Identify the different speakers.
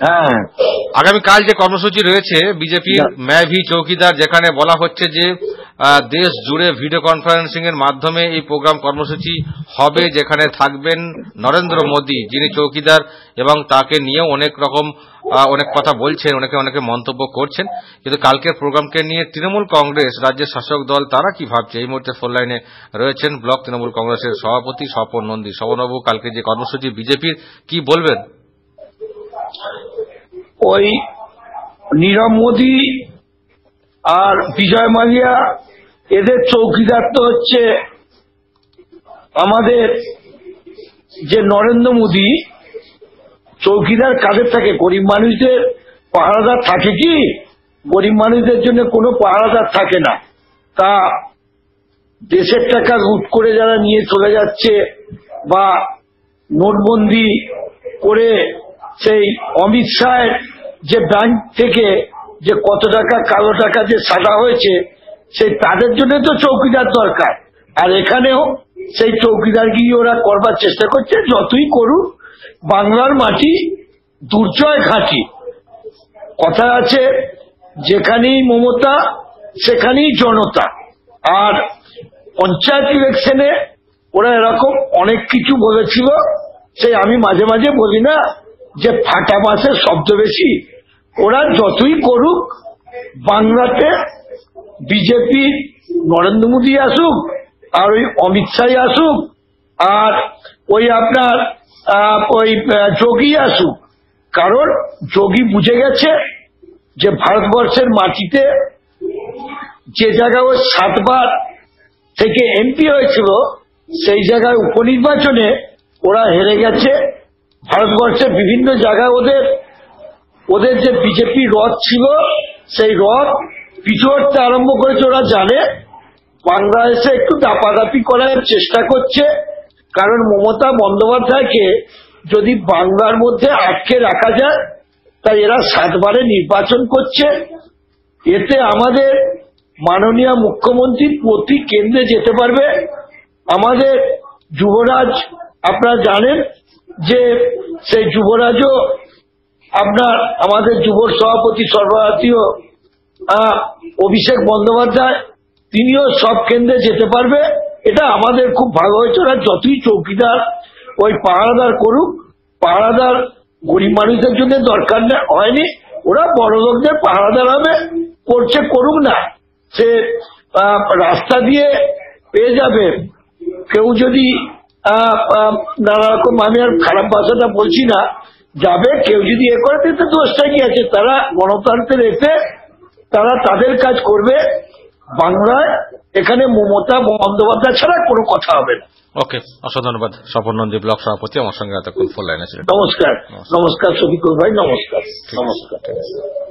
Speaker 1: হ্যাঁ।
Speaker 2: আগামীকাল যে কর্মসূচি রয়েছে বিজেপির ম্যাভি চৌকিদার যেখানে বলা হচ্ছে যে দেশ জুড়ে ভিডিও কনফারেন্সিং এর মাধ্যমে এই প্রোগ্রাম কর্মসূচি হবে যেখানে থাকবেন নরেন্দ্র মোদী যিনি চৌকিদার এবং তাকে নিয়ে অনেক রকম অনেক কথা বলছেন অনেকে অনেকে মন্তব্য করছেন। কিন্তু কালকের প্রোগ্রামকে নিয়ে তৃণমূল কংগ্রেস রাজ্যের শাসক দল তারা কি ভাবছে? এই মুহূর্তে ফোন লাইনে রয়েছেন ব্লক তৃণমূল কংগ্রেসের সভাপতি স্বপন নন্দী। স্বপনবাবু কালকে যে কর্মসূচি বিজেপির কি বলবেন?
Speaker 1: ওই নীরব মোদী আর বিজয় মালিয়া, এদের চৌকিদার তো হচ্ছে আমাদের যে নরেন্দ্র মোদী, চৌকিদার কাদের থাকে? গরিব মানুষদের পাহারাদার থাকে কি? গরিব মানুষদের জন্য কোনো পাহারাদার থাকে না। তা দেশের টাকা লুট করে যারা নিয়ে চলে যাচ্ছে বা নোটবন্দি করে সেই অমিত শাহের যে ব্যাংক থেকে যে কত টাকা, কালো টাকা যে সাদা হয়েছে, সেই তাদের জন্য তো চৌকিদার দরকার। আর এখানেও সেই চৌকিদার চৌকিদারগিরি ওরা করবার চেষ্টা করছে, যতই করুক, বাংলার মাটি দুর্জয় ঘাঁটি। কথা আছে, যেখানেই মমতা, সেখানেই জনতা। আর পঞ্চায়েত ইলেকশনে ওরা এরকম অনেক কিছু বলেছিল, সেই আমি মাঝে মাঝে বলি না, যে ফাটা মাসের শব্দ বেশি ওরা যতই করুক, বাংলাতে বিজেপি নরেন্দ্র মোদী আসুক, আর ওই অমিত শাহ আসুক, আর ওই আপনার ওই যোগী আসুক। কারণ যোগী বুঝে গেছে যে ভারতবর্ষের মাটিতে যে জায়গায় ও সাতবার থেকে এমপি হয়েছিল, সেই জায়গায় উপনির্বাচনে ওরা হেরে গেছে। ভারতবর্ষের বিভিন্ন জায়গায় ওদের ওদের যে বিজেপি রথ ছিল, সেই রথ পিছু হটতে আরম্ভ করেছে, ওরা জানে। বাংলাদেশে একটু দাপাদাপি করার চেষ্টা করছে। কারণ মমতা বন্দ্যোপাধ্যায়কে যদি বাংলার মধ্যে আটকে রাখা যায়, তাই এরা সাতবারে নির্বাচন করছে। এতে আমাদের মাননীয় মুখ্যমন্ত্রী প্রতি কেন্দ্রে যেতে পারবে। আমাদের যুবরাজ, আপনারা জানেন যে সেই যুবরাজও আপনার আমাদের যুব সভাপতি সর্বভারতীয় অভিষেক বন্দ্যোপাধ্যায়, তিনিও সব কেন্দ্রে যেতে পারবে। এটা আমাদের খুব ভালো হয়েছে। ওরা যতই চৌকিদার ওই পাহারাদার করুক, পাহারাদার গরিব মানুষদের জন্য দরকার হয়নি। ওরা বড় লোকদের পাহারাদার হবে, করছে করুক না। সে রাস্তা দিয়ে পেয়ে যাবে। কেউ যদি নানা রকম আমি আর খারাপ ভাষাটা বলছি না যাবে কেউ যদি এ করে তো দোষটা কি আছে? তারা গণতন্ত্রের এসে তারা তাদের কাজ করবে। বাংলায় এখানে মমতা বন্দ্যোপাধ্যায় ছাড়া কোনো কথা হবে না।
Speaker 2: ওকে অসংখ্য ধন্যবাদ। স্বপন নন্দী ব্লক সভাপতি আমার সঙ্গে এতক্ষণ ফোন লাইনে ছিলেন।
Speaker 1: নমস্কার।
Speaker 2: নমস্কার।
Speaker 1: সফিকুল শফিকুল ভাই নমস্কার। নমস্কার।